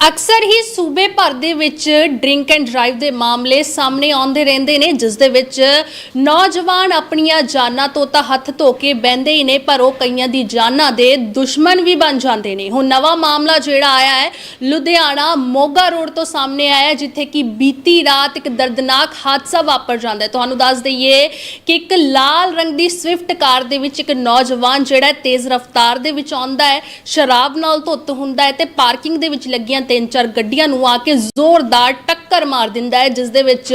ਅਕਸਰ ਹੀ ਸੂਬੇ ਭਰ ਦੇ ਵਿੱਚ ਡਰਿੰਕ ਐਂਡ ਡਰਾਈਵ ਦੇ ਮਾਮਲੇ ਸਾਹਮਣੇ ਆਉਂਦੇ ਰਹਿੰਦੇ ਨੇ ਜਿਸ ਦੇ ਵਿੱਚ ਨੌਜਵਾਨ ਆਪਣੀਆਂ ਜਾਨਾਂ ਤੋਂ ਤਾਂ ਹੱਥ ਧੋ ਕੇ ਬਹਿੰਦੇ ਹੀ ਨੇ ਪਰ ਉਹ ਕਈਆਂ ਦੀ ਜਾਨਾਂ ਦੇ ਦੁਸ਼ਮਣ ਵੀ ਬਣ ਜਾਂਦੇ ਨੇ। ਹੁਣ ਨਵਾਂ ਮਾਮਲਾ ਜਿਹੜਾ ਆਇਆ ਹੈ ਲੁਧਿਆਣਾ ਮੋਗਾ ਰੋਡ ਤੋਂ ਸਾਹਮਣੇ ਆਇਆ ਹੈ, ਜਿੱਥੇ ਕਿ ਬੀਤੀ ਰਾਤ ਇੱਕ ਦਰਦਨਾਕ ਹਾਦਸਾ ਵਾਪਰ ਜਾਂਦਾ ਹੈ। ਤੁਹਾਨੂੰ ਦੱਸ ਦਈਏ ਕਿ ਇੱਕ ਲਾਲ ਰੰਗ ਦੀ ਸਵਿਫਟ ਕਾਰ ਦੇ ਵਿੱਚ ਇੱਕ ਨੌਜਵਾਨ ਜਿਹੜਾ ਹੈ ਤੇਜ਼ ਰਫ਼ਤਾਰ ਦੇ ਵਿੱਚ ਆਉਂਦਾ ਹੈ ਸ਼ਰਾਬ ਨਾਲ ਧੁੱਤ ਹੁੰਦਾ ਹੈ ਤੇ ਪਾਰਕਿੰਗ ਦੇ ਵਿੱਚ ਲੱਗੀਆਂ ਤਿੰਨ ਚਾਰ ਗੱਡੀਆਂ ਨੂੰ ਆ ਕੇ ਜ਼ੋਰਦਾਰ ਟੱਕਰ ਮਾਰ ਦਿੰਦਾ ਹੈ, ਜਿਸ ਦੇ ਵਿੱਚ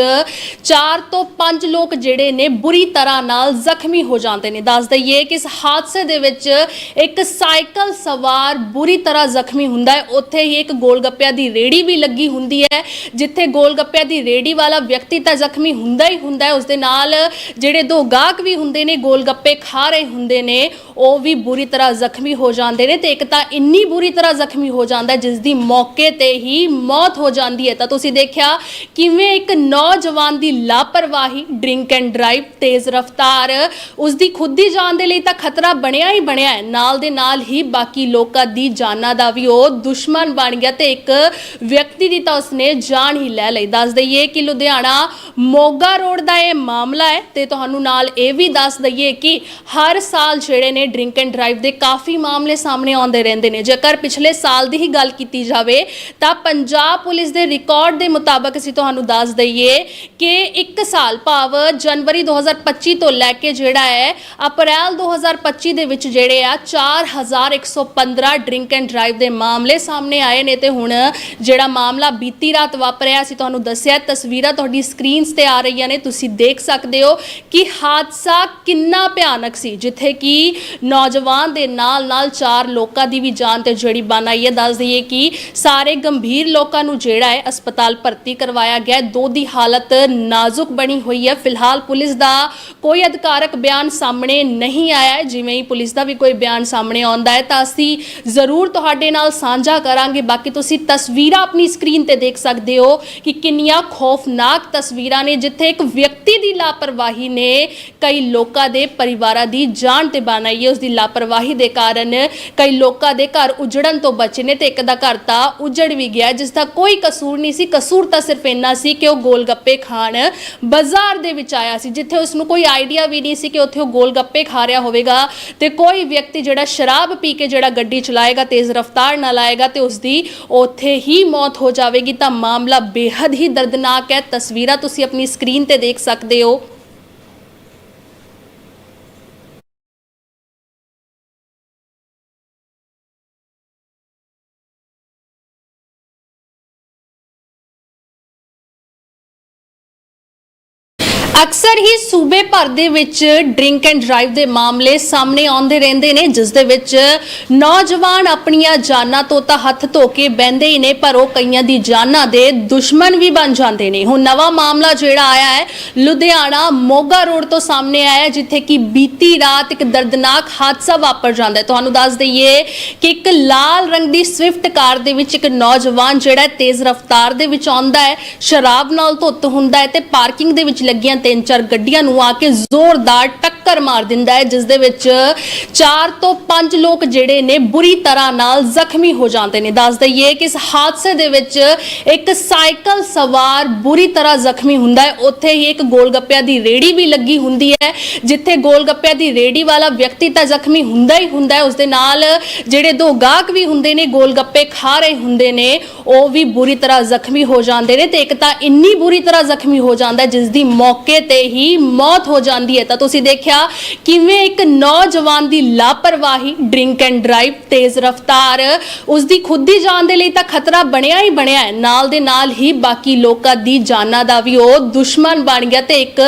ਚਾਰ ਤੋਂ ਪੰਜ ਲੋਕ ਜਿਹੜੇ ਨੇ ਬੁਰੀ ਤਰ੍ਹਾਂ ਨਾਲ ਜ਼ਖਮੀ ਹੋ ਜਾਂਦੇ ਨੇ। ਦੱਸ ਦਈਏ ਕਿ ਇਸ ਹਾਦਸੇ ਦੇ ਵਿੱਚ ਇੱਕ ਸਾਈਕਲ ਸਵਾਰ ਬੁਰੀ ਤਰ੍ਹਾਂ ਜ਼ਖਮੀ ਹੁੰਦਾ ਹੈ। ਉੱਥੇ ਹੀ ਇੱਕ ਗੋਲਗੱਪਿਆਂ ਦੀ ਰੇੜੀ ਵੀ ਲੱਗੀ ਹੁੰਦੀ ਹੈ, ਜਿੱਥੇ ਗੋਲਗੱਪਿਆਂ ਦੀ ਰੇੜੀ ਵਾਲਾ ਵਿਅਕਤੀ ਤਾਂ ਜ਼ਖਮੀ ਹੁੰਦਾ ਹੀ ਹੁੰਦਾ ਹੈ। ਉਸ ਦੇ ਨਾਲ ਜਿਹੜੇ ਦੋ ਗਾਹਕ ਵੀ ਹੁੰਦੇ ਨੇ, ਗੋਲਗੱਪੇ ਖਾ ਰਹੇ ਹੁੰਦੇ ਨੇ, ਉਹ ਵੀ ਬੁਰੀ ਤਰ੍ਹਾਂ ਜ਼ਖਮੀ ਹੋ ਜਾਂਦੇ ਨੇ ਤੇ ਇੱਕ ਤਾਂ ਇੰਨੀ ਬੁਰੀ ਤਰ੍ਹਾਂ ਜ਼ਖਮੀ ਹੋ ਜਾਂਦਾ ਜਿਸ ਦੀ ਮੌਕੇ ਤੇ ਹੀ ਮੌਤ ਹੋ ਜਾਂਦੀ ਹੈ। ਤਾਂ ਤੁਸੀਂ ਦੇਖਿਆ ਕਿਵੇਂ ਇੱਕ ਨੌਜਵਾਨ ਦੀ ਲਾਪਰਵਾਹੀ ਡਰਿੰਕ ਐਂਡ ਡਰਾਈਵ ਤੇਜ਼ ਰਫ਼ਤਾਰ ਉਸ ਦੀ ਖੁਦ ਦੀ ਜਾਨ ਦੇ ਲਈ ਤਾਂ ਖਤਰਾ ਬਣਿਆ ਹੀ ਬਣਿਆ ਹੈ। ਨਾਲ ਦੇ ਨਾਲ ਹੀ ਬਾਕੀ ਲੋਕਾਂ ਦੀ ਜਾਨਾਂ ਦਾ ਵੀ ਉਹ ਦੁਸ਼ਮਣ ਬਣ ਗਿਆ ਤੇ ਇੱਕ ਵਿਅਕਤੀ ਦੀ ਤਾਂ ਉਸਨੇ ਜਾਨ ਹੀ ਲੈ ਲਈ। ਦੱਸ ਦਈਏ ਕਿ ਲੁਧਿਆਣਾ ਮੋਗਾ ਰੋਡ ਦਾ ਇਹ ਮਾਮਲਾ ਹੈ ਤੇ ਤੁਹਾਨੂੰ ਨਾਲ ਇਹ ਵੀ ਦੱਸ ਦਈਏ ਕਿ ਹਰ ਸਾਲ ਜਿਹੜੇ ਨੇ ਡਰਿੰਕ ਐਂਡ ਡਰਾਈਵ ਦੇ ਕਾਫੀ ਮਾਮਲੇ ਸਾਹਮਣੇ ਆਉਂਦੇ ਰਹਿੰਦੇ ਨੇ। ਜੇਕਰ ਪਿਛਲੇ ਸਾਲ ਦੀ ਹੀ ਗੱਲ ਕੀਤੀ ਜਾਵੇ ਤਾਂ ਪੰਜਾਬ ਪੁਲਿਸ ਦੇ ਰਿਕਾਰਡ ਦੇ ਮੁਤਾਬਕ ਅਸੀਂ ਤੁਹਾਨੂੰ ਦੱਸ ਦਈਏ ਕਿ ਇੱਕ ਸਾਲ ਭਾਵ ਜਨਵਰੀ 2025 ਤੋਂ ਲੈ ਕੇ ਜਿਹੜਾ ਹੈ, ਅਪ੍ਰੈਲ 2025 ਦੇ ਵਿੱਚ ਜਿਹੜੇ ਆ 4115 ਡਰਿੰਕ ਐਂਡ ਡਰਾਈਵ ਦੇ ਮਾਮਲੇ ਸਾਹਮਣੇ ਆਏ ਨੇ ਤੇ ਹੁਣ ਜਿਹੜਾ ਮਾਮਲਾ ਬੀਤੀ ਰਾਤ ਵਾਪਰਿਆ, ਅਸੀਂ ਤੁਹਾਨੂੰ ਦੱਸਿਆ, ਤਸਵੀਰਾਂ ਤੁਹਾਡੀ ਸਕਰੀਨਸ ਤੇ ਆ ਰਹੀਆਂ ਨੇ, ਤੁਸੀਂ ਦੇਖ ਸਕਦੇ ਹੋ ਕਿ ਹਾਦਸਾ ਕਿੰਨਾ ਭਿਆਨਕ ਸੀ, ਜਿੱਥੇ ਕਿ ਨੌਜਵਾਨ ਦੇ ਨਾਲ ਨਾਲ ਚਾਰ ਲੋਕਾਂ ਦੀ ਵੀ ਜਾਨ ਤੇ ਜਿਹੜੀ ਬਣ ਆਈ ਹੈ। ਦੱਸ ਦਈਏ ਕਿ ਸਾਰੇ ਗੰਭੀਰ ਲੋਕਾਂ ਨੂੰ ਜਿਹੜਾ ਹੈ ਹਸਪਤਾਲ ਭਰਤੀ ਕਰਵਾਇਆ ਗਿਆ ਦੋ ਦੀ ਹਾਲਤ ਨਾਜ਼ੁਕ ਬਣੀ ਹੋਈ ਹੈ। ਫਿਲਹਾਲ ਪੁਲਿਸ ਦਾ ਕੋਈ ਅਧਿਕਾਰਕ ਬਿਆਨ ਸਾਹਮਣੇ ਨਹੀਂ ਆਇਆ ਹੈ। ਜਿਵੇਂ ਹੀ ਪੁਲਿਸ ਦਾ ਵੀ ਕੋਈ ਬਿਆਨ ਸਾਹਮਣੇ ਆਉਂਦਾ ਹੈ, ਤਾਂ ਅਸੀਂ ਜ਼ਰੂਰ ਤੁਹਾਡੇ ਨਾਲ ਸਾਂਝਾ ਕਰਾਂਗੇ। ਬਾਕੀ ਤੁਸੀਂ ਤਸਵੀਰਾਂ ਆਪਣੀ ਸਕਰੀਨ ਤੇ ਦੇਖ ਸਕਦੇ ਹੋ ਕਿ ਕਿੰਨੀਆਂ ਖੌਫਨਾਕ ਤਸਵੀਰਾਂ ਨੇ, ਜਿੱਥੇ ਇੱਕ ਵਿਅਕਤੀ ਦੀ ਲਾਪਰਵਾਹੀ ਨੇ ਕਈ ਲੋਕਾਂ ਦੇ ਪਰਿਵਾਰਾਂ ਦੀ ਜਾਨ ਤੇ ਬਣਾਈ ਹੈ। ਉਸ ਦੀ ਲਾਪਰਵਾਹੀ ਦੇ ਕਾਰਨ ਕਈ ਲੋਕਾਂ ਦੇ ਘਰ ਉਜੜਨ ਤੋਂ ਬਚੇ ਨੇ ਤੇ ਇੱਕ ਦਾ ਘਰ ਤਾਂ ਉੱਜੜ ਵੀ ਗਿਆ, ਜਿਸ ਦਾ ਕੋਈ ਕਸੂਰ ਨਹੀਂ ਸੀ। ਕਸੂਰ ਤਾਂ ਸਿਰਫ ਇੰਨਾ ਸੀ ਕਿ ਉਹ ਗੋਲਗੱਪੇ ਖਾਣ ਬਾਜ਼ਾਰ ਦੇ ਵਿੱਚ ਆਇਆ ਸੀ, ਜਿੱਥੇ ਉਸ ਨੂੰ ਕੋਈ ਆਈਡੀਆ ਵੀ ਨਹੀਂ ਸੀ ਕਿ ਉੱਥੇ ਉਹ ਗੋਲ ਗੱਪੇ ਖਾ ਰਿਹਾ ਹੋਵੇਗਾ। ਤੇ ਕੋਈ ਵਿਅਕਤੀ ਜਿਹੜਾ ਸ਼ਰਾਬ ਪੀ ਕੇ ਜਿਹੜਾ ਗੱਡੀ ਚਲਾਏਗਾ, ਤੇਜ਼ ਰਫ਼ਤਾਰ ਨਾਲ ਆਏਗਾ ਤੇ ਉਸ ਦੀ ਉੱਥੇ ਹੀ ਮੌਤ ਹੋ ਜਾਵੇਗੀ। ਤਾਂ ਮਾਮਲਾ ਬੇहद ਹੀ ਦਰਦਨਾਕ ਹੈ। ਤਸਵੀਰਾਂ ਤੁਸੀਂ ਆਪਣੀ ਸਕਰੀਨ ਤੇ ਦੇਖ ਸਕਦੇ ਹੋ। ਅਕਸਰ ਹੀ ਸੂਬੇ ਭਰ ਦੇ ਵਿੱਚ ਡਰਿੰਕ ਐਂਡ ਡਰਾਈਵ ਦੇ ਮਾਮਲੇ ਸਾਹਮਣੇ ਆਉਂਦੇ ਰਹਿੰਦੇ ਨੇ ਜਿਸ ਦੇ ਵਿੱਚ ਨੌਜਵਾਨ ਆਪਣੀਆਂ ਜਾਨਾਂ ਤੋਂ ਤਾਂ ਹੱਥ ਧੋ ਕੇ ਬਹਿੰਦੇ ਹੀ ਨੇ ਪਰ ਉਹ ਕਈਆਂ ਦੀ ਜਾਨਾਂ ਦੇ ਦੁਸ਼ਮਣ ਵੀ ਬਣ ਜਾਂਦੇ ਨੇ। ਹੁਣ ਨਵਾਂ ਮਾਮਲਾ ਜਿਹੜਾ ਆਇਆ ਹੈ ਲੁਧਿਆਣਾ ਮੋਗਾ ਰੋਡ ਤੋਂ ਸਾਹਮਣੇ ਆਇਆ ਹੈ, ਜਿੱਥੇ ਕਿ ਬੀਤੀ ਰਾਤ ਇੱਕ ਦਰਦਨਾਕ ਹਾਦਸਾ ਵਾਪਰ ਜਾਂਦਾ ਹੈ। ਤੁਹਾਨੂੰ ਦੱਸ ਦਈਏ ਕਿ ਇੱਕ ਲਾਲ ਰੰਗ ਦੀ ਸਵਿਫਟ ਕਾਰ ਦੇ ਵਿੱਚ ਇੱਕ ਨੌਜਵਾਨ ਜਿਹੜਾ ਹੈ ਤੇਜ਼ ਰਫ਼ਤਾਰ ਦੇ ਵਿੱਚ ਆਉਂਦਾ ਹੈ ਸ਼ਰਾਬ ਨਾਲ ਧੁੱਤ ਹੁੰਦਾ ਹੈ ਤੇ ਪਾਰਕਿੰਗ ਦੇ ਵਿੱਚ ਲੱਗੀਆਂ ਤਿੰਨ ਚਾਰ ਗੱਡੀਆਂ ਨੂੰ ਆ ਕੇ ਜ਼ੋਰਦਾਰ ਟੱਕਰ ਮਾਰ ਦਿੰਦਾ ਹੈ, ਜਿਸ ਦੇ ਵਿੱਚ 4 ਤੋਂ 5 ਲੋਕ ਜਿਹੜੇ ਨੇ ਬੁਰੀ ਤਰ੍ਹਾਂ ਨਾਲ ਜ਼ਖਮੀ ਹੋ ਜਾਂਦੇ ਨੇ। ਦੱਸ ਦਈਏ ਕਿ ਇਸ ਹਾਦਸੇ ਦੇ ਵਿੱਚ ਇੱਕ ਸਾਈਕਲ ਸਵਾਰ ਬੁਰੀ ਤਰ੍ਹਾਂ ਜ਼ਖਮੀ ਹੁੰਦਾ ਹੈ। ਉੱਥੇ ਹੀ ਇੱਕ ਗੋਲਗੱਪਿਆਂ ਦੀ ਰੇੜੀ ਵੀ ਲੱਗੀ ਹੁੰਦੀ ਹੈ, ਜਿੱਥੇ ਗੋਲਗੱਪਿਆਂ ਦੀ ਰੇੜੀ ਵਾਲਾ ਵਿਅਕਤੀ ਤਾਂ ਜ਼ਖਮੀ ਹੁੰਦਾ ਹੀ ਹੁੰਦਾ ਹੈ। ਉਸ ਦੇ ਨਾਲ ਜਿਹੜੇ ਦੋ ਗਾਹਕ ਵੀ ਹੁੰਦੇ ਨੇ, ਗੋਲਗੱਪੇ ਖਾ ਰਹੇ ਹੁੰਦੇ ਨੇ, ਉਹ ਵੀ ਬੁਰੀ ਤਰ੍ਹਾਂ ਜ਼ਖਮੀ ਹੋ ਜਾਂਦੇ ਨੇ ਤੇ ਇੱਕ ਤਾਂ ਇੰਨੀ ਬੁਰੀ ਤਰ੍ਹਾਂ ਜ਼ਖਮੀ ਹੋ ਜਾਂਦਾ ਜਿਸ ਦੀ ਮੌਕੇ ਤੇ ਹੀ ਮੌਤ ਹੋ ਜਾਂਦੀ ਹੈ। ਤਾਂ ਤੁਸੀਂ ਦੇਖਿਆ ਕਿਵੇਂ ਇੱਕ ਨੌਜਵਾਨ ਦੀ ਲਾਪਰਵਾਹੀ ਡਰਿੰਕ ਐਂਡ ਡਰਾਈਵ ਤੇਜ਼ ਰਫ਼ਤਾਰ ਉਸ ਦੀ ਖੁਦ ਦੀ ਜਾਨ ਦੇ ਲਈ ਤਾਂ ਖਤਰਾ ਬਣਿਆ ਹੀ ਬਣਿਆ ਹੈ। ਨਾਲ ਦੇ ਨਾਲ ਹੀ ਬਾਕੀ ਲੋਕਾਂ ਦੀ ਜਾਨਾਂ ਦਾ ਵੀ ਉਹ ਦੁਸ਼ਮਣ ਬਣ ਗਿਆ ਤੇ ਇੱਕ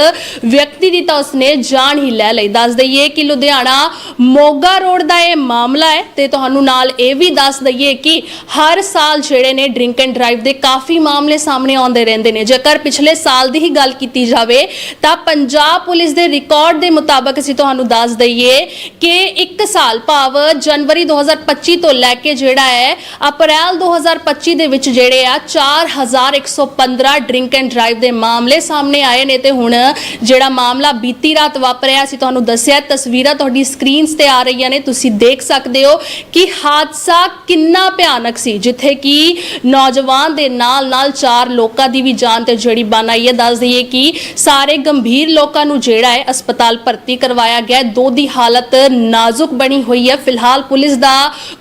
ਵਿਅਕਤੀ ਦੀ ਤਾਂ ਉਸਨੇ ਜਾਨ ਹੀ ਲੈ ਲਈ। ਦੱਸ ਦਈਏ ਕਿ ਲੁਧਿਆਣਾ ਮੋਗਾ ਰੋਡ ਦਾ ਇਹ ਮਾਮਲਾ ਹੈ ਤੇ ਤੁਹਾਨੂੰ ਨਾਲ ਇਹ ਵੀ ਦੱਸ ਦਈਏ ਕਿ ਹਰ ਸਾਲ ਜਿਹੜੇ ਨੇ ਡਰਿੰਕ ਐਂਡ ਡਰਾਈਵ ਦੇ ਕਾਫੀ ਮਾਮਲੇ ਸਾਹਮਣੇ ਆਉਂਦੇ ਰਹਿੰਦੇ ਨੇ। ਜੇਕਰ ਪਿਛਲੇ ਸਾਲ ਦੀ ਹੀ ਗੱਲ ਕੀਤੀ ਜਾਵੇ ਤਾਂ ਪੰਜਾਬ ਪੁਲਿਸ ਦੇ ਰਿਕਾਰਡ ਦੇ ਮੁਤਾਬਕ ਅਸੀਂ ਤੁਹਾਨੂੰ ਦੱਸ ਦਈਏ ਕਿ 1 ਸਾਲ ਭਾਵ ਜਨਵਰੀ 2025 ਤੋਂ ਲੈ ਕੇ ਜਿਹੜਾ ਹੈ, ਅਪ੍ਰੈਲ 2025 ਦੇ ਵਿੱਚ ਜਿਹੜੇ ਆ 4115 ਡਰਿੰਕ ਐਂਡ ਡਰਾਈਵ ਦੇ ਮਾਮਲੇ ਸਾਹਮਣੇ ਆਏ ਨੇ ਤੇ ਹੁਣ ਜਿਹੜਾ ਮਾਮਲਾ ਬੀਤੀ ਰਾਤ ਵਾਪਰਿਆ, ਅਸੀਂ ਤੁਹਾਨੂੰ ਦੱਸਿਆ, ਤਸਵੀਰਾਂ ਤੁਹਾਡੀ ਸਕਰੀਨਸ ਤੇ ਆ ਰਹੀਆਂ ਨੇ, ਤੁਸੀਂ ਦੇਖ ਸਕਦੇ ਹੋ ਕਿ ਹਾਦਸਾ ਕਿੰਨਾ ਭਿਆਨਕ ਸੀ, ਜਿੱਥੇ ਕਿ ਨੌਜਵਾਨ ਦੇ ਨਾਲ ਨਾਲ ਚਾਰ ਲੋਕਾਂ ਦੀ ਵੀ ਜਾਨ ਤੇ ਜਿਹੜੀ ਬਣ ਆਈ ਹੈ। ਦੱਸ ਦਈਏ ਕਿ ਸਾਰੇ ਗੰਭੀਰ ਲੋਕਾਂ ਨੂੰ ਜਿਹੜਾ ਹੈ, ਹਸਪਤਾਲ ਭਰਤੀ ਕਰਵਾਇਆ ਗਿਆ ਦੋ ਦੀ ਹਾਲਤ ਨਾਜ਼ੁਕ ਬਣੀ ਹੋਈ ਹੈ। ਫਿਲਹਾਲ ਪੁਲਿਸ ਦਾ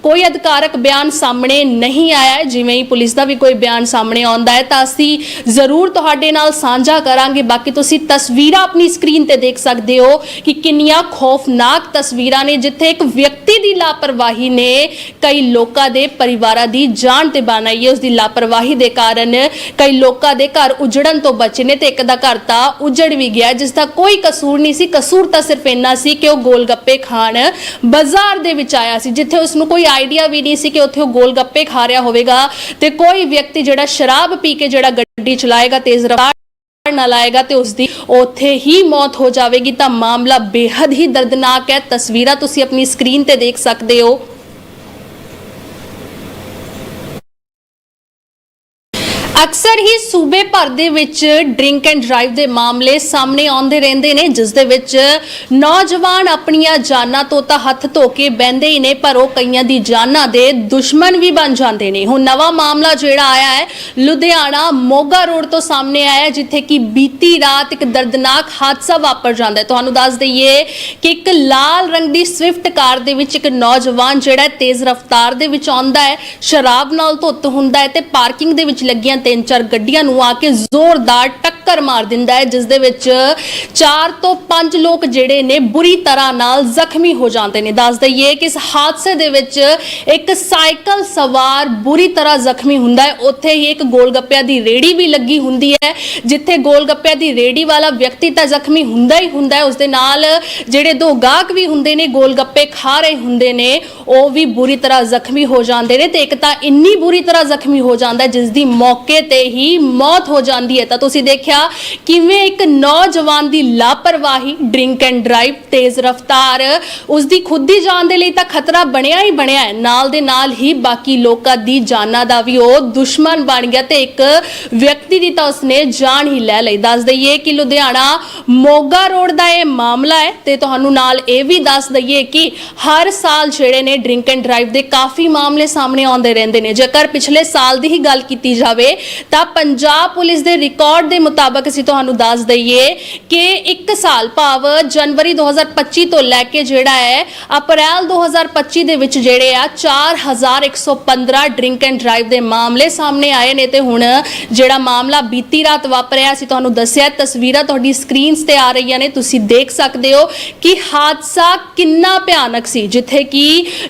ਕੋਈ ਅਧਿਕਾਰਕ ਬਿਆਨ ਸਾਹਮਣੇ ਨਹੀਂ ਆਇਆ ਹੈ। ਜਿਵੇਂ ਹੀ ਪੁਲਿਸ ਦਾ ਵੀ ਕੋਈ ਬਿਆਨ ਸਾਹਮਣੇ ਆਉਂਦਾ ਹੈ, ਤਾਂ ਅਸੀਂ ਜ਼ਰੂਰ ਤੁਹਾਡੇ ਨਾਲ ਸਾਂਝਾ ਕਰਾਂਗੇ। ਬਾਕੀ ਤੁਸੀਂ ਤਸਵੀਰਾਂ ਆਪਣੀ ਸਕਰੀਨ ਤੇ ਦੇਖ ਸਕਦੇ ਹੋ ਕਿ ਕਿੰਨੀਆਂ ਖੌਫਨਾਕ ਤਸਵੀਰਾਂ ਨੇ, ਜਿੱਥੇ ਇੱਕ ਵਿਅਕਤੀ ਦੀ ਲਾਪਰਵਾਹੀ ਨੇ ਕਈ ਲੋਕਾਂ ਦੇ ਪਰਿਵਾਰਾਂ ਦੀ ਜਾਨ ਤੇ ਬਣਾਈ ਹੈ। ਉਸ ਦੀ ਲਾਪਰਵਾਹੀ ਦੇ ਕਾਰਨ ਕਈ ਲੋਕਾਂ ਦੇ ਘਰ ਉਜੜਨ ਤੋਂ ਬਚੇ ਨੇ ਤੇ ਇੱਕ ਦਾ ਘਰ ਤਾਂ ਉਜੜ ਵੀ ਗਿਆ ਜਿਸ ਦਾ ਕੋਈ ਕਸੂਰ ਨਹੀਂ ਸੀ। ਕਸੂਰ ਤਾਂ ਸਿਰਫ ਇੰਨਾ ਸੀ ਕਿ ਉਹ ਗੋਲ ਗੱਪੇ ਖਾਣ ਬਾਜ਼ਾਰ ਦੇ ਵਿੱਚ ਆਇਆ ਸੀ, ਜਿੱਥੇ ਉਸ ਨੂੰ ਕੋਈ ਆਈਡੀਆ ਵੀ ਨਹੀਂ ਸੀ ਕਿ ਉੱਥੇ ਉਹ ਗੋਲ ਗੱਪੇ ਖਾ ਰਿਹਾ ਹੋਵੇਗਾ ਤੇ ਕੋਈ ਵਿਅਕਤੀ ਜਿਹੜਾ ਸ਼ਰਾਬ ਪੀ ਕੇ ਜਿਹੜਾ ਗੱਡੀ ਚਲਾਏਗਾ ਤੇਜ਼ ਰਫ਼ਤਾਰ ਨਾਲ ਆਏਗਾ ਤੇ ਉਸ ਦੀ ਉੱਥੇ ਹੀ ਮੌਤ ਹੋ ਜਾਵੇਗੀ, ਤਾਂ ਮਾਮਲਾ ਬੇहद ਹੀ ਦਰਦਨਾਕ ਹੈ। ਤਸਵੀਰਾਂ ਤੁਸੀਂ ਆਪਣੀ ਸਕਰੀਨ ਤੇ ਦੇਖ ਸਕਦੇ ਹੋ। ਅਕਸਰ ਹੀ ਸੂਬੇ ਭਰ ਦੇ ਵਿੱਚ ਡਰਿੰਕ ਐਂਡ ਡਰਾਈਵ ਦੇ ਮਾਮਲੇ ਸਾਹਮਣੇ ਆਉਂਦੇ ਰਹਿੰਦੇ ਨੇ ਜਿਸ ਦੇ ਵਿੱਚ ਨੌਜਵਾਨ ਆਪਣੀਆਂ ਜਾਨਾਂ ਤੋਂ ਤਾਂ ਹੱਥ ਧੋ ਕੇ ਬਹਿੰਦੇ ਹੀ ਨੇ ਪਰ ਉਹ ਕਈਆਂ ਦੀ ਜਾਨਾਂ ਦੇ ਦੁਸ਼ਮਣ ਵੀ ਬਣ ਜਾਂਦੇ ਨੇ। ਹੁਣ ਨਵਾਂ ਮਾਮਲਾ ਜਿਹੜਾ ਆਇਆ ਹੈ ਲੁਧਿਆਣਾ ਮੋਗਾ ਰੋਡ ਤੋਂ ਸਾਹਮਣੇ ਆਇਆ ਹੈ, ਜਿੱਥੇ ਕਿ ਬੀਤੀ ਰਾਤ ਇੱਕ ਦਰਦਨਾਕ ਹਾਦਸਾ ਵਾਪਰ ਜਾਂਦਾ ਹੈ। ਤੁਹਾਨੂੰ ਦੱਸ ਦਈਏ ਕਿ ਇੱਕ ਲਾਲ ਰੰਗ ਦੀ ਸਵਿਫਟ ਕਾਰ ਦੇ ਵਿੱਚ ਇੱਕ ਨੌਜਵਾਨ ਜਿਹੜਾ ਹੈ ਤੇਜ਼ ਰਫ਼ਤਾਰ ਦੇ ਵਿੱਚ ਆਉਂਦਾ ਹੈ ਸ਼ਰਾਬ ਨਾਲ ਧੁੱਤ ਹੁੰਦਾ ਹੈ ਤੇ ਪਾਰਕਿੰਗ ਦੇ ਵਿੱਚ ਲੱਗੀਆਂ ਤਿੰਨ ਤਿੰਨ ਚਾਰ ਗੱਡੀਆਂ ਨੂੰ ਆ ਕੇ ਜ਼ੋਰਦਾਰ ਟੱਕਰ ਮਾਰ ਦਿੰਦਾ ਹੈ, ਜਿਸ ਦੇ ਵਿੱਚ ਚਾਰ ਤੋਂ ਪੰਜ ਲੋਕ ਜਿਹੜੇ ਨੇ ਬੁਰੀ ਤਰ੍ਹਾਂ ਨਾਲ ਜ਼ਖਮੀ ਹੋ ਜਾਂਦੇ ਨੇ। ਦੱਸ ਦਈਏ ਕਿ ਇਸ ਹਾਦਸੇ ਦੇ ਵਿੱਚ ਇੱਕ ਸਾਈਕਲ ਸਵਾਰ ਬੁਰੀ ਤਰ੍ਹਾਂ ਜ਼ਖਮੀ ਹੁੰਦਾ ਹੈ। ਉੱਥੇ ਹੀ ਇੱਕ ਗੋਲਗੱਪਿਆਂ ਦੀ ਰੇੜੀ ਵੀ ਲੱਗੀ ਹੁੰਦੀ ਹੈ, ਜਿੱਥੇ ਗੋਲਗੱਪਿਆਂ ਦੀ ਰੇੜੀ ਵਾਲਾ ਵਿਅਕਤੀ ਤਾਂ ਜ਼ਖਮੀ ਹੁੰਦਾ ਹੀ ਹੁੰਦਾ ਹੈ। ਉਸ ਦੇ ਨਾਲ ਜਿਹੜੇ ਦੋ ਗਾਹਕ ਵੀ ਹੁੰਦੇ ਨੇ, ਗੋਲਗੱਪੇ ਖਾ ਰਹੇ ਹੁੰਦੇ ਨੇ, ਉਹ ਵੀ ਬੁਰੀ ਤਰ੍ਹਾਂ ਜ਼ਖਮੀ ਹੋ ਜਾਂਦੇ ਨੇ ਤੇ ਇੱਕ ਤਾਂ ਇੰਨੀ ਬੁਰੀ ਤਰ੍ਹਾਂ ਜ਼ਖਮੀ ਹੋ ਜਾਂਦਾ ਹੈ, ਜਿਸ ਦੀ ਮੌਕੇ ਤੇ ਹੀ ਮੌਤ ਹੋ ਜਾਂਦੀ ਹੈ। ਤਾਂ ਤੁਸੀਂ ਦੇਖਿਆ ਕਿਵੇਂ ਇੱਕ ਨੌਜਵਾਨ ਦੀ ਲਾਪਰਵਾਹੀ ਡਰਿੰਕ ਐਂਡ ਡਰਾਈਵ ਤੇਜ਼ ਰਫ਼ਤਾਰ ਉਸ ਦੀ ਖੁਦ ਦੀ ਜਾਨ ਦੇ ਲਈ ਤਾਂ ਖਤਰਾ ਬਣਿਆ ਹੀ ਬਣਿਆ ਹੈ। ਨਾਲ ਦੇ ਨਾਲ ਹੀ ਬਾਕੀ ਲੋਕਾਂ ਦੀ ਜਾਨਾਂ ਦਾ ਵੀ ਉਹ ਦੁਸ਼ਮਣ ਬਣ ਗਿਆ ਤੇ ਇੱਕ ਵਿਅਕਤੀ ਦੀ ਤਾਂ ਉਸਨੇ ਜਾਨ ਹੀ ਲੈ ਲਈ। ਦੱਸ ਦਈਏ ਕਿ ਲੁਧਿਆਣਾ ਮੋਗਾ ਰੋਡ ਦਾ ਇਹ ਮਾਮਲਾ ਹੈ ਤੇ ਤੁਹਾਨੂੰ ਨਾਲ ਇਹ ਵੀ ਦੱਸ ਦਈਏ ਕਿ ਹਰ ਸਾਲ ਜਿਹੜੇ ਨੇ ਡਰਿੰਕ ਐਂਡ ਡਰਾਈਵ ਦੇ ਕਾਫੀ ਮਾਮਲੇ ਸਾਹਮਣੇ ਆਉਂਦੇ ਰਹਿੰਦੇ ਨੇ। ਜੇਕਰ ਪਿਛਲੇ ਸਾਲ ਦੀ ਹੀ ਗੱਲ ਕੀਤੀ ਜਾਵੇ ਤਾਂ ਪੰਜਾਬ ਪੁਲਿਸ ਦੇ ਰਿਕਾਰਡ ਦੇ ਮੁਤਾਬਕ ਅਸੀਂ ਤੁਹਾਨੂੰ ਦੱਸ ਦਈਏ ਕਿ 1 ਸਾਲ ਭਾਵ ਜਨਵਰੀ 2025 ਤੋਂ ਲੈ ਕੇ ਜਿਹੜਾ ਹੈ, ਅਪ੍ਰੈਲ 2025 ਦੇ ਵਿੱਚ ਜਿਹੜੇ ਆ 4115 ਡਰਿੰਕ ਐਂਡ ਡਰਾਈਵ ਦੇ ਮਾਮਲੇ ਸਾਹਮਣੇ ਆਏ ਨੇ ਤੇ ਹੁਣ ਜਿਹੜਾ ਮਾਮਲਾ ਬੀਤੀ ਰਾਤ ਵਾਪਰਿਆ, ਅਸੀਂ ਤੁਹਾਨੂੰ ਦੱਸਿਆ, ਤਸਵੀਰਾਂ ਤੁਹਾਡੀ ਸਕਰੀਨਸ ਤੇ ਆ ਰਹੀਆਂ ਨੇ, ਤੁਸੀਂ ਦੇਖ ਸਕਦੇ ਹੋ ਕਿ ਹਾਦਸਾ ਕਿੰਨਾ ਭਿਆਨਕ ਸੀ, ਜਿੱਥੇ ਕਿ